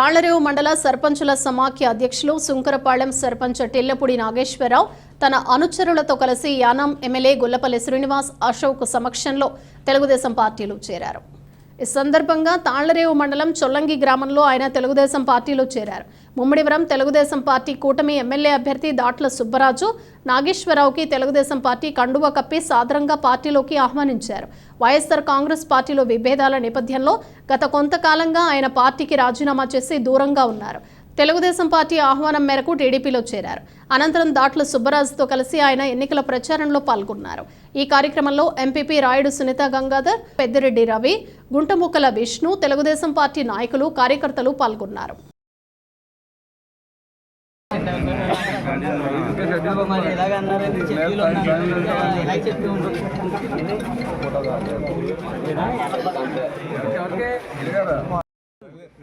తాళ్ళరేవు మండల సర్పంచుల సమాఖ్య అధ్యక్షులు సుంకరపాళెం సర్పంచ్ టెల్లపూడి నాగేశ్వరరావు తన అనుచరులతో కలిసి యానాం ఎమ్మెల్యే గుల్లపల్లి శ్రీనివాస్ అశోక్ సమక్షంలో తెలుగుదేశం పార్టీలో చేరారు. ఈ సందర్భంగా తాళ్ళరేవు మండలం చొల్లంగి గ్రామంలో ఆయన తెలుగుదేశం పార్టీలో చేరారు. ముమ్మడివరం తెలుగుదేశం పార్టీ కూటమి ఎమ్మెల్యే అభ్యర్థి దాట్ల సుబ్బరాజు నాగేశ్వరరావుకి తెలుగుదేశం పార్టీ కండువ కప్పి సాదరంగా పార్టీలోకి ఆహ్వానించారు. వైఎస్ఆర్ కాంగ్రెస్ పార్టీలో విభేదాల నేపథ్యంలో గత కొంతకాలంగా ఆయన పార్టీకి రాజీనామా చేసి దూరంగా ఉన్నారు. తెలుగుదేశం పార్టీ ఆహ్వానం మేరకు టీడీపీలో చేరారు. అనంతరం దాట్ల సుబ్బరాజుతో కలిసి ఆయన ఎన్నికల ప్రచారంలో పాల్గొన్నారు. ఈ కార్యక్రమంలో ఎంపీపీ రాయుడు సునీత గంగాధర్ పెద్దిరెడ్డి రవి గుంటముక్కల విష్ణు తెలుగుదేశం పార్టీ నాయకులు కార్యకర్తలు పాల్గొన్నారు.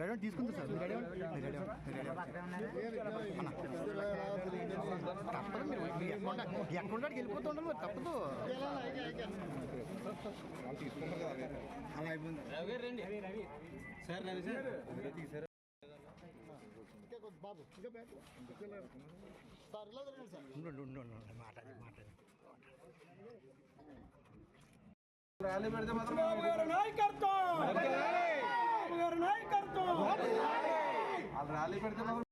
మరి ఇలాగ అన్నారని చెప్పిలో ఇలా చెప్పి ఉంటుంది ఎక్కడున్నాడు? వెళ్ళిపోతూ ఉండాలి మరి తప్పదు. అలా అయిపోయింది ఇంకా కొంచెం బాబు ఇంకా సార్ ఇలా జరగండి సార్ ఉండు ఉండు ఉండు ఉండు మాట్లాడి మాట్లాడి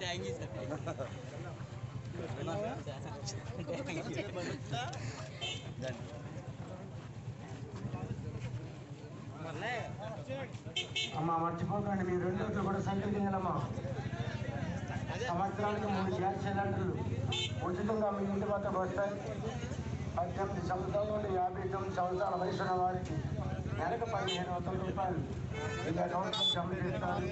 థ్యాంక్ యూ సార్ అమ్మా మర్చిపోకండి మీరు రెండు రోజులు కూడా సంకల్పించాలమ్మా సంవత్సరానికి మూడు గ్యాస్ సిలిండర్లు. ఉచితంగా మీ ఇంటి వద్దకు వస్తాయి పద్దెనిమిది సంవత్సరాల నుండి యాభై తొమ్మిది సంవత్సరాల వయసు ఉన్న వారికి నెలకు పదిహేను వందల రూపాయలు ఈ అకౌంట్లో జమ చేస్తారు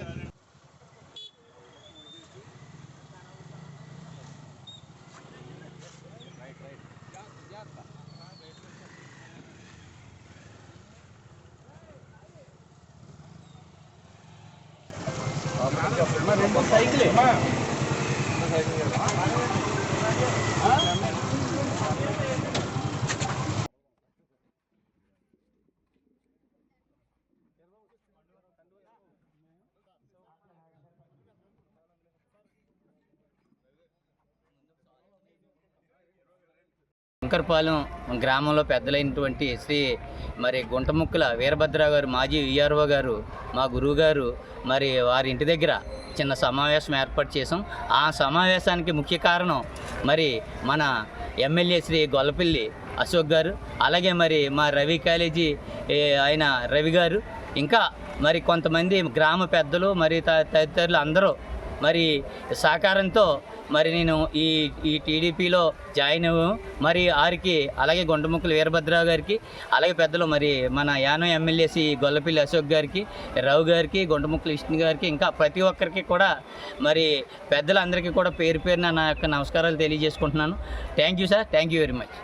శంకర్పాలెం గ్రామంలో పెద్దలైనటువంటి శ్రీ మరి గుంటముక్కల వీరభద్రరావు గారు మాజీ విఆర్ఓ గారు మా గురువు గారు మరి వారి ఇంటి దగ్గర చిన్న సమావేశం ఏర్పాటు చేసాం ఆ సమావేశానికి ముఖ్య కారణం మరి మన ఎమ్మెల్యే శ్రీ గొల్లపల్లి అశోక్ గారు అలాగే మరి మా రవి కాలేజీ ఆయన రవి గారు. ఇంకా మరి కొంతమంది గ్రామ పెద్దలు మరి త- తదితరులు అందరూ మరి సహకారంతో మరి నేను ఈ ఈ టీడీపీలో జాయిన్ అవ్వాము మరి ఆరికి అలాగే గుంటముక్కలు వీరభద్రరావు గారికి అలాగే పెద్దలు మరి మన యానం ఎమ్మెల్యేసి గొల్లపల్లి అశోక్ గారికి రావు గారికి గుంటముక్కలు విష్ణు గారికి ఇంకా ప్రతి ఒక్కరికి కూడా మరి పెద్దలందరికీ కూడా పేరు పేరున నా యొక్క నమస్కారాలు తెలియజేసుకుంటున్నాను. Thank you sir thank you very much